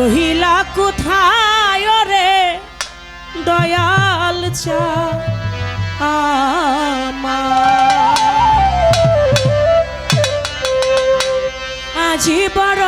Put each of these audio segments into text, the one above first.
রহিলা কোথায় রে? দয়াল চা আজি বড়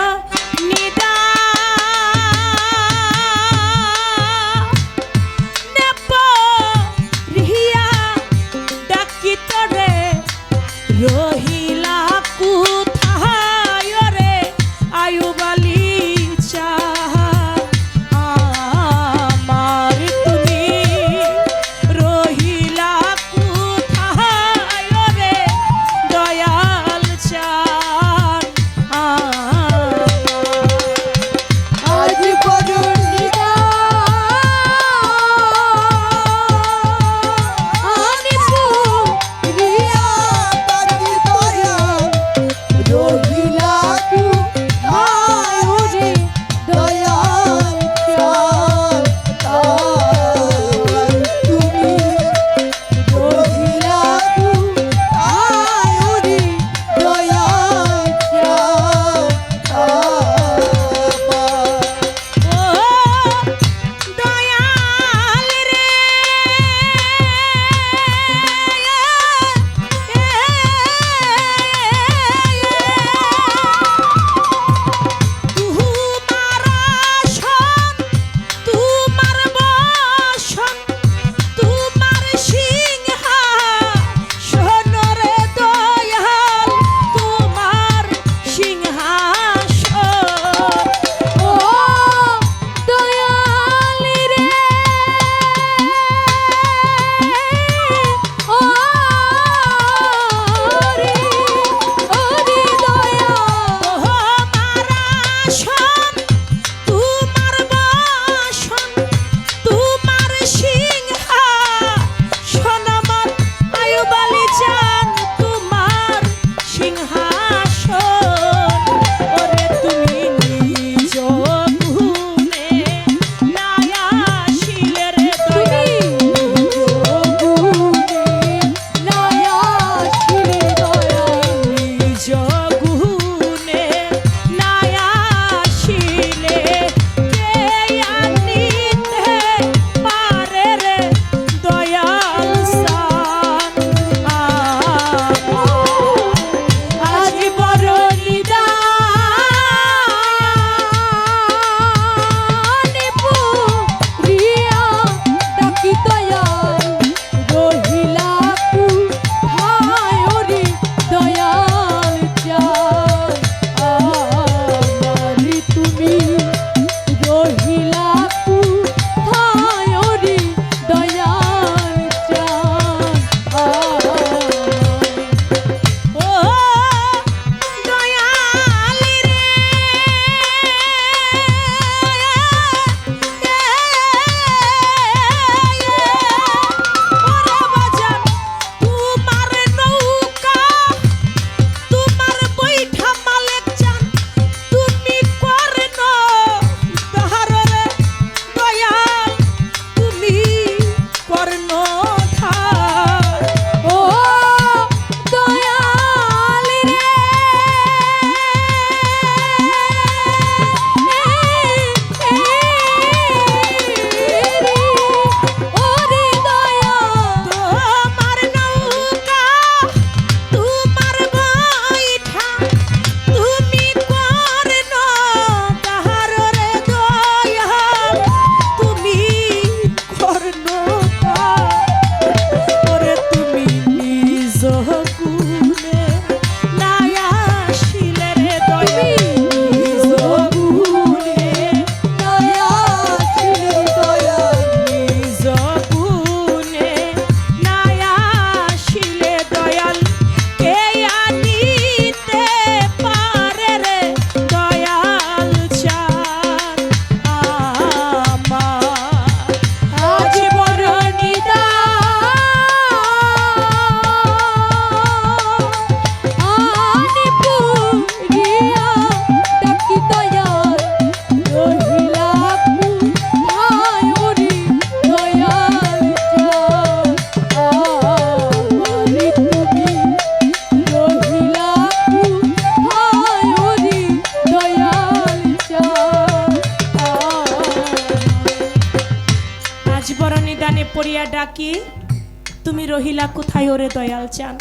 দয়াল চান।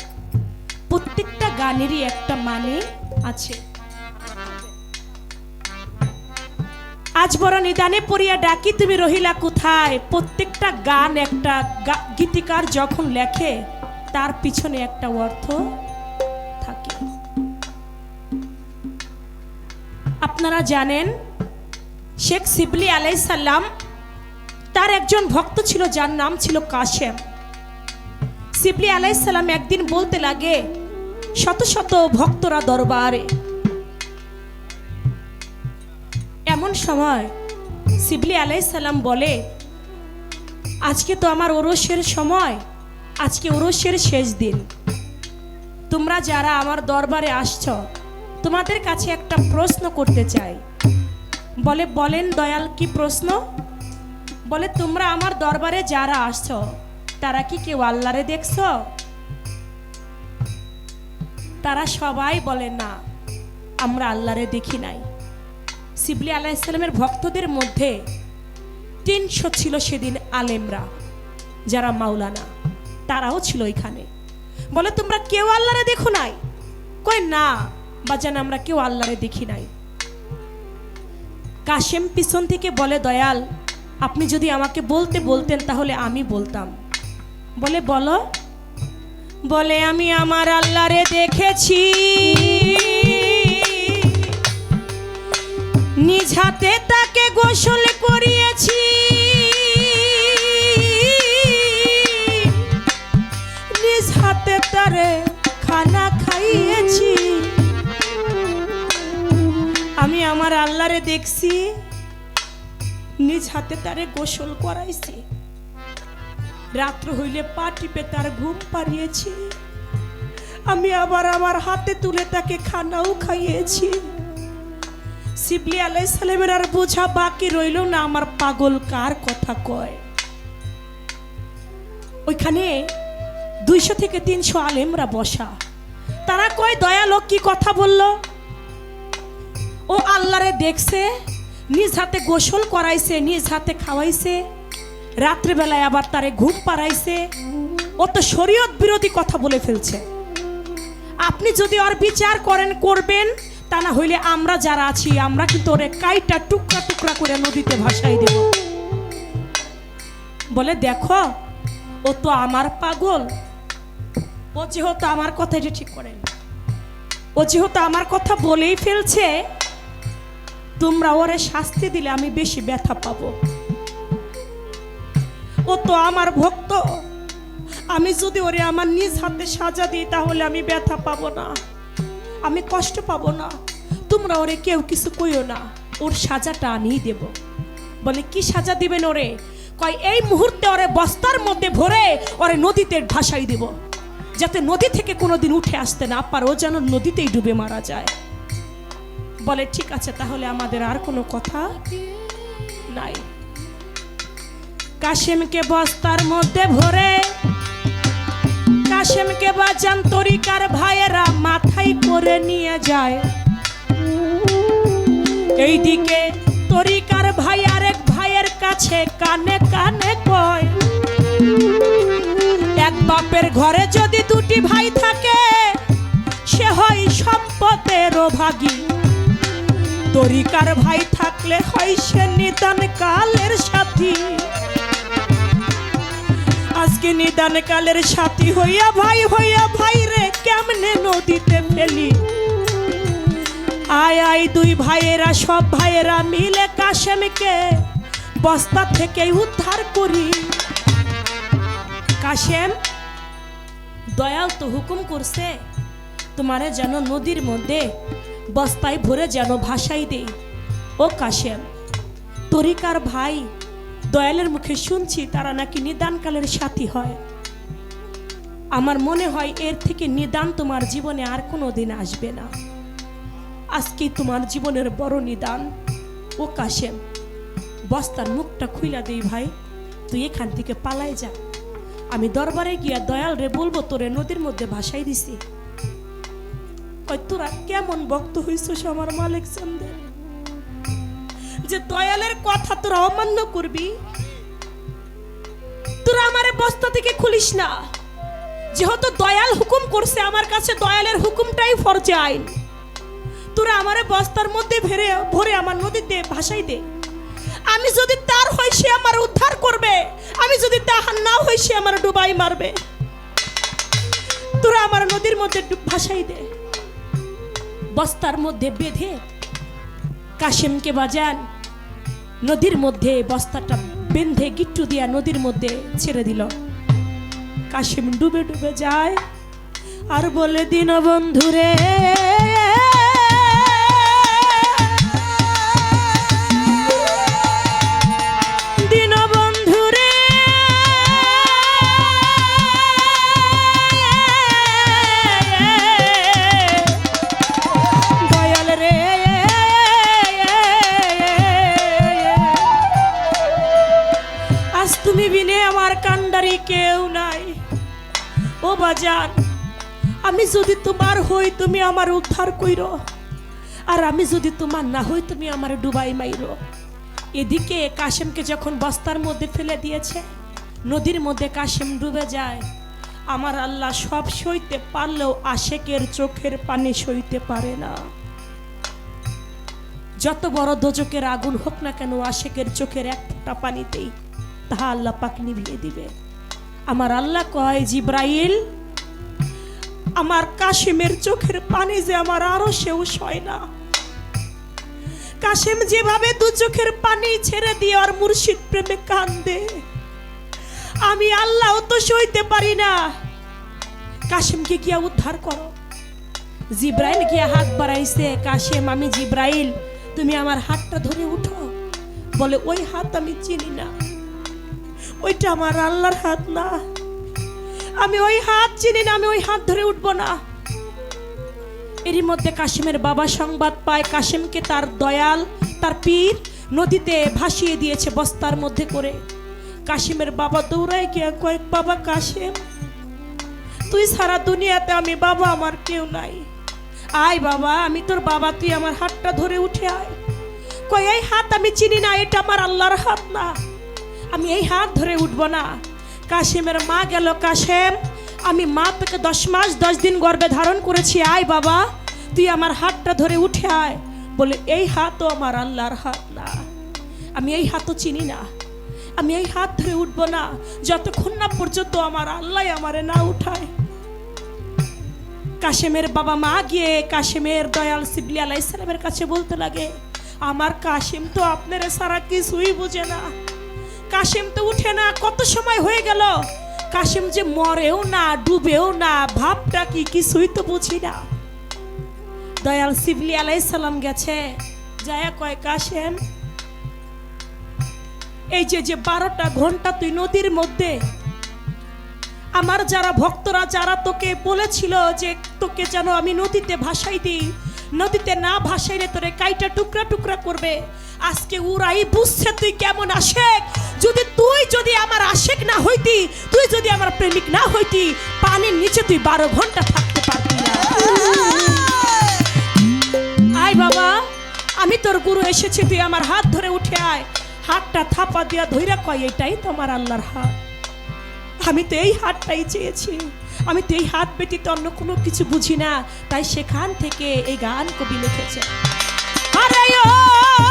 প্রত্যেকটা গানেরই একটা মানে আছে। আজ বড় নিদানে পড়িয়া ডাকি, তুমি রহিলা কোথায়? প্রত্যেকটা গান একটা গীতিকার যখন লেখে, তার পিছনে একটা অর্থ থাকে। আপনারা জানেন, শেখ সিবলি আলাইসাল্লাম তার একজন ভক্ত ছিল, যার নাম ছিল কাশেম। সিবলি আলাইসাল্লাম একদিন বলতে লাগে, শত শত ভক্তরা দরবারে। এমন সময় সিবলি আলাইসাল্লাম বলে, আজকে তো আমার ওরসের সময়, আজকে ওরসের শেষ দিন। তোমরা যারা আমার দরবারে আসছ, তোমাদের কাছে একটা প্রশ্ন করতে চাই। বলে, বলেন দয়াল, কি প্রশ্ন? বলে, তোমরা আমার দরবারে যারা আসছ তারা কি কেউ আল্লাহরে দেখছ? তারা সবাই বলে, না, আমরা আল্লাহরে দেখি নাই। সিবলি আল্লাহ ইসলামের ভক্তদের মধ্যে তিনশো ছিল সেদিন আলেমরা, যারা মাওলানা, তারাও ছিল এখানে। বলে, তোমরা কেউ আল্লাহরে দেখো নাই? কই না, বাজান, আমরা কেউ আল্লাহরে দেখি নাই। কাশেম পিছন থেকে বলে, দয়াল, আপনি যদি আমাকে বলতে বলতেন, তাহলে আমি বলতাম। বলে বলো। বলে, আমি আমার আল্লাহরে দেখেছি। নিজ হাতে তাকে গোসল করিয়েছি। নিজ হাতে তারে খানা খাইয়েছি। আমি আমার আল্লাহরে দেখছি। নিজ হাতে তারে গোসল করাইছি। রাত্র হইলে পা টিপে তার ঘুম পাড়িয়েছি। আমি আবার আমার হাতে তুলে তাকে খানাও খাইয়েছি। শিবলি আলাই সালেমের আর বোঝা বাকি রইল না, আমার পাগল কার কথা কয়। ওইখানে দুইশো থেকে তিনশো আলেমরা বসা। তারা কয়, দয়ালো, কি কথা বলল? ও আল্লাহরে দেখছে, নিজ হাতে গোসল করাইছে, নিজ হাতে খাওয়াইছে। রাত্রেবেলায় আবার তারে ঘুম পাড়াইছে, ও তো শরীয়ত বিরোধী কথা বলে ফেলছে। আপনি যদি ওর বিচার করেন, করবেন, তা না হইলে আমরা যারা আছি, আমরা কিন্তু ওরে কাইটা টুকরা টুকরা করে নদীতে ভাসাই দেব। বলে, দেখো, ও তো আমার পাগল। ও যেহেতু আমার কথা ঠিক করেন ও যেহেতু আমার কথা বলেই ফেলছে, তোমরা ওরে শাস্তি দিলে আমি বেশি ব্যথা পাবো। ও তো আমার ভক্ত। আমি যদি ওরে আমার নিজ হাতে সাজা দিই, তাহলে আমি ব্যথা পাবো না। আমি কষ্ট পাবো না। তোমরা ওরে কেউ কিছু কইও না। ওর সাজাটা আমিই দেব। বলে, কি সাজা দিবেন ওরে? কয়, এই মুহূর্তে ওরে বস্তার মধ্যে ভরে ওরে নদীতে ভাসাই দেব। যাতে নদী থেকে কোনোদিন উঠে আসতে না পারে। যেন নদীতেই ডুবে মারা যায়। বলে, ঠিক আছে, তাহলে আমাদের আর কোনো কথা নাই। কাশেমকে বস্তার মধ্যে ভরে, কাশেমকে বাজান তরিকার ভাইয়েরা মাথায় করে নিয়ে যায়। এইদিকে তরিকার ভাই আরেক ভাইয়ের কাছে কানে কানে কয়, এক বাপের ঘরে যদি দুটি ভাই থাকে, সে হয় সম্পদের ভাগী তরিকার ভাই থাকলে হয় সে নিদান কালের সাথী। আজকে নিদান কালের সাথী হইয়া ভাই হইয়া ভাই রে, কেমনে নদীতে ফেলি? আয় আয় দুই ভাইয়েরা, সব ভাইয়েরা মিলে কাশেমকে বস্তা থেকে উদ্ধার করি। কাশেম, দয়াল তো হুকুম করছে, তোমারে যেন নদীর মধ্যে বস্তায় ভরে যেন ভাসাই দেই। ও কাশেম, তরিকার ভাই দয়ালের মুখে শুনছি তারা নাকি নিদানকালের সাথী হয়। আমার মনে হয় এর থেকে নিদান তোমার জীবনে আর কোনো দিন আসবে না। আজকে তোমার জীবনের বড় নিদান। ও কাশেম, বস্তার মুখটা খুইলা দেই ভাই, তুই এখান থেকে পালাই যা। আমি দরবারে গিয়া দয়াল রে বলব, তোরে নদীর মধ্যে ভাসাই দিছি। তোরা কেমন ভক্ত হইছিস আমার মালিক চন্দের? যে দয়ালের কথা তোরা অমান্য করবি, তোরা আমারে বস্তা থেকে খুলিস না। যেহেতু দয়াল হুকুম করছে, আমার কাছে দয়ালের হুকুমটাই ফরজে আইন। তোরা আমারে বস্তার মধ্যে ভেরে, ভরে আমার নদীতে ভাসাই দে। আমি যদি তার হই সে আমার উদ্ধার করবে, আমি যদি তাহার না হই সে আমার ডুবাই মারবে, তোরা আমার নদীর মধ্যে ভাসাই দে। বস্তার মধ্যে বেঁধে কাশেমকে বাজান নদীর মধ্যে বস্তাটা বেঁধে গিট্টু দিয়া নদীর মধ্যে ছেড়ে দিল। কাশিম ডুবে ডুবে যায়। আর বলে দিন বন্ধুরে কেউ নাই। ও বাজার আমি যদি তোমার হই, তুমি আমার উদ্ধার কইর। আর আমি যদি তোমার না হই, তুমি আমার ডুবাই মাইরো। এদিকে কাশেমকে যখন বস্তার মধ্যে ফেলে দিয়েছে, নদীর মধ্যে কাশেম ডুবে যায়। আমার আল্লাহ সব সইতে পারলেও আশেকের চোখের পানি সইতে পারে না। যত বড় দোজকের আগুন হোক না কেন, আশেকের চোখের এক ফোঁটা পানিতেই তাহা আল্লাহ পাক নিভিয়ে দিবে। আমার আল্লাহ কয়, জিব্রাইল, আমার কাশিমের চোখের পানি যে আমার আরও সেও সয় না। কাশেম যেভাবে দু চোখের পানি ছেড়ে দিয়ে আর মুর্শিদ প্রেমে কান্দে, আমি আল্লাহ তো সইতে পারি না। কাশেমকে গিয়া উদ্ধার করো। জিব্রাইল গিয়া হাত বাড়াইছে, কাশেম, আমি জিব্রাইল, তুমি আমার হাতটা ধরে উঠো। বলে, ওই হাত আমি চিনি না। ওইটা আমার আল্লাহর হাত না। আমি ওই হাত চিনি না, আমি ওই হাত ধরে উঠবো না। এরই মধ্যে কাশিমের বাবা সংবাদ পায়, কাশিমকে তার দয়াল, তার পীর নদীতে ভাসিয়ে দিয়েছে বস্তার মধ্যে করে। কাশিমের বাবা দৌড়ায় গিয়া কয়েক, বাবা কাশিম, তুই সারা দুনিয়াতে আমি বাবা আমার কেউ নাই। আয় বাবা, আমি তোর বাবা, তুই আমার হাতটা ধরে উঠে আয়। কয়, এই হাত আমি চিনি না, এটা আমার আল্লাহর হাত না। আমি এই হাত ধরে উঠবো না। কাশেমের মা গেল কাশেম। আমি মা তোকে দশ মাস, দশ দিন গর্বে ধারণ করেছি। আয় বাবা, তুই আমার হাতটা ধরে উঠে আয়। বলে, এই হাতও আমার আল্লাহর হাত না। আমি এই হাতও চিনি না। আমি এই হাত ধরে উঠবো না। যতক্ষণ না পর্যন্ত আমার আল্লাহ আমারে না উঠায়। কাশেমের বাবা মা গিয়ে কাশেমের দয়াল সিবলি আলাইসালামের কাছে বলতে লাগে, আমার কাশেম তো আপনার সারা কিছুই বুঝে না। কাশেম তো উঠে না, কত সময় হয়ে গেল? কাশেম যে মরেও না, ডুবেও না, ভাবটা কি কিছুই তো বুঝি না। দয়াল সিবলি আলাইসালাম গেছে। যায়া কয়, কাশেম, এই যে যে বারোটা ঘণ্টা তুই নদীর মধ্যে, আমার যারা ভক্তরা, যারা তোকে বলেছিল যে তোকে যেন আমি নদীতে ভাসাই দিই, নদীতে না ভাসাইলে তোরে কাইটা টুকরা টুকরা করবে আজকে উরাই বুঝছে তুই কেমন আশেক? যদি তুই যদি আমার আশেক না হইতি, তুই যদি আমার প্রেমিক না হইতি, পানির নিচে তুই বারো ঘণ্টা থাকতে পারতি আয় বাবা, আমি তোর গুরু এসেছি, তুই আমার হাত ধরে উঠে আয়। হাতটা থাপা দিয়া ধইরা কয় এটাই তোমার আল্লাহর হাত। আমি তো এই হাতটাই চেয়েছি। আমি তো এই হাত ব্যতীত অন্য কোনো কিছু বুঝি না। তাই সেখান থেকে এই গান কবি লিখেছে। আরে ও!